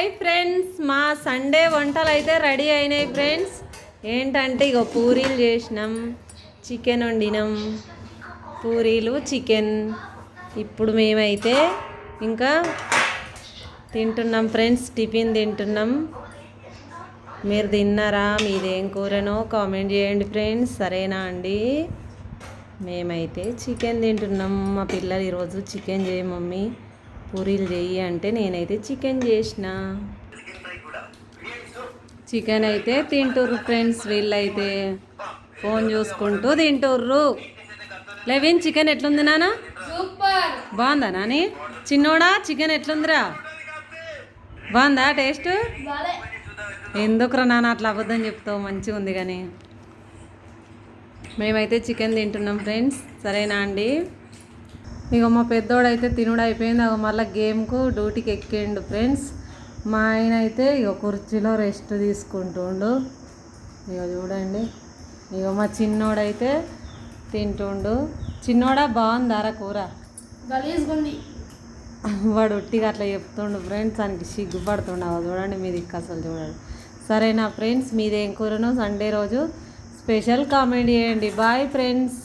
Hi friends మా Sunday వంటలు అయితే రెడీ అయినాయి ఫ్రెండ్స్. ఏంటంటే ఇక పూరీలు చేసినాం చికెన్ వండినాం. పూరీలు చికెన్. ఇప్పుడు మేమైతే ఇంకా తింటున్నాం ఫ్రెండ్స్ టిఫిన్ తింటున్నాం. మీరు తిన్నారా మీదేం కూరనో కామెంట్ చేయండి ఫ్రెండ్స్ సరేనా అండి? మేమైతే చికెన్ తింటున్నాం మా పిల్లలు ఈరోజు చికెన్ చేయి మమ్మీ. పూరీలు చెయ్యి అంటే నేనైతే చికెన్ చేసిన. చికెన్ అయితే తింటుర్రు ఫ్రెండ్స్ వీళ్ళైతే. ఫోన్ చూసుకుంటూ తింటుర్రు. లెవిన్ చికెన్ ఎట్లుంది నాన్న? బాగుందా నాని? చిన్నోడా చికెన్ ఎట్లుందిరా? బాగుందా టేస్ట్? ఎందుకురా నాన్న అట్లా అబద్ధం చెప్తావు? మంచిగా ఉంది కానీ. మేమైతే చికెన్ తింటున్నాం ఫ్రెండ్స్. సరేనా అండి? ఇక మా పెద్దోడైతే తినుడు అయిపోయింది అగ మళ్ళీ గేమ్కు డ్యూటీకి ఎక్కిండు ఫ్రెండ్స్. మా ఆయన అయితే ఇక కుర్చీలో రెస్ట్ తీసుకుంటుండు. ఇక చూడండి. ఇక మా చిన్నోడైతే తింటుండు. చిన్నోడా బాగుందారా కూర? వాడు ఒట్టిగా అట్లా చెప్తుండు ఫ్రెండ్స్. దానికి సిగ్గుపడుతుండు. అవ చూడండి మీ దిక్కు అసలు చూడండి. సరేనా ఫ్రెండ్స్ మీదేం కూరనో సండే రోజు స్పెషల్ కామెంట్ చేయండి. Bye friends.